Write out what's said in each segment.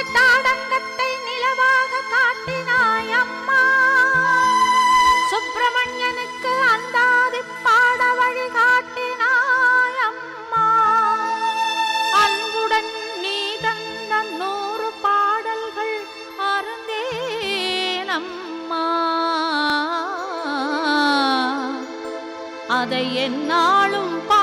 நமக்கு தாடங்கத்தை நிலவாக காட்டினாய் அம்மா. சுப்பிரமணியனுக்கு அந்தாதி பாட வழி காட்டினாய் அம்மா. அன்புடன் நீ தந்த நூறு பாடல்கள் அருந்தேன் அம்மா. அதை என்னாலும் பா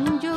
你就